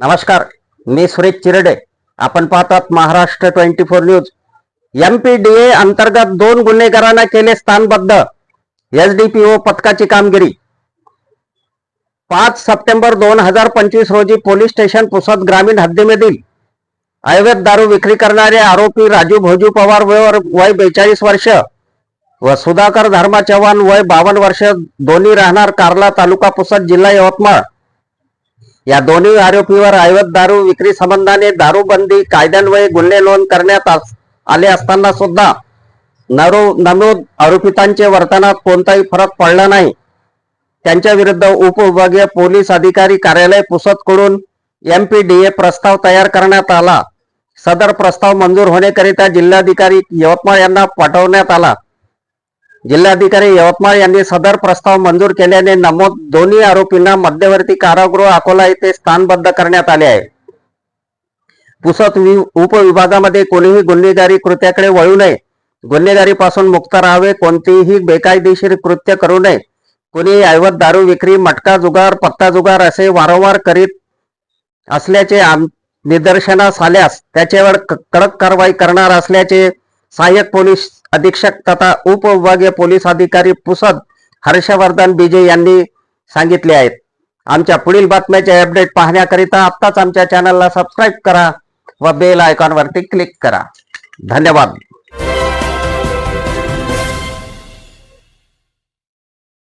नमस्कार मी सुरेश चिरडे. आपण पाहतात Maharashtra twenty four news. M P D A अंतर्गत दोन गुन्हेगारांना केले स्थानबद्ध. एस डी पी ओ पथकाची कामगिरी. पाच सप्टेंबर दोन हजार पंचवीस रोजी पोलीस स्टेशन पुसद ग्रामीण हद्दीमधील अवैध दारू विक्री करणारे आरोपी राजू भोजू पवार वय बेचाळीस वर्ष व सुधाकर धर्मा चव्हाण वय बावन्न वर्ष दोन्ही राहणार कार्ला तालुका पुसद जिल्हा यवतमाळ. या दोन्ही आरोपीवर ऐवत दारू विक्री संबंधाने दारूबंदी कायद्यान्वये गुन्हे नोंद करण्यात आले असताना सुद्धा नरो नमूद आरोपितांचे वर्तनात कोणताही फरक पडला नाही. त्यांच्या विरुद्ध उपविभागीय पोलीस अधिकारी कार्यालय पुसदकडून एमपीडीए प्रस्ताव तयार करण्यात आला. सदर प्रस्ताव मंजूर होण्याकरिता जिल्हाधिकारी यवतमाळ यांना पाठवण्यात आला. जिल्हाधिकारी यवतमाळ यांनी सदर प्रस्ताव मंजूर केल्याने नमोद दोन्ही आरोपींना मध्यवर्ती कारागृह अकोला येथे स्थानबद्ध करण्यात आले आहे. पुसत उपविभागामध्ये कोणीही गुन्हेगारी कृत्याकडे वळू नये. गुन्हेगारीपासून मुक्त राहावे कोणतेही बेकायदेशीर कृत्य करू नये. कोणी ऐवत दारू विक्री मटका जुगार पत्ता जुगार असे वारंवार करीत असल्याचे आम- निदर्शनास आल्यास त्याच्यावर कडक कारवाई करणार असल्याचे सहाय्यक पोलीस अधीक्षक तथा उपविभागीय पोलीस अधिकारी पुसद हर्षवर्धन बिजे यांनी सांगितले आहेत. आमच्या पुढील बातम्याचे अपडेट पाहण्याकरिता आत्ताच आमच्या चॅनलला सबस्क्राईब करा व बेल आयकॉनवरती क्लिक करा. धन्यवाद.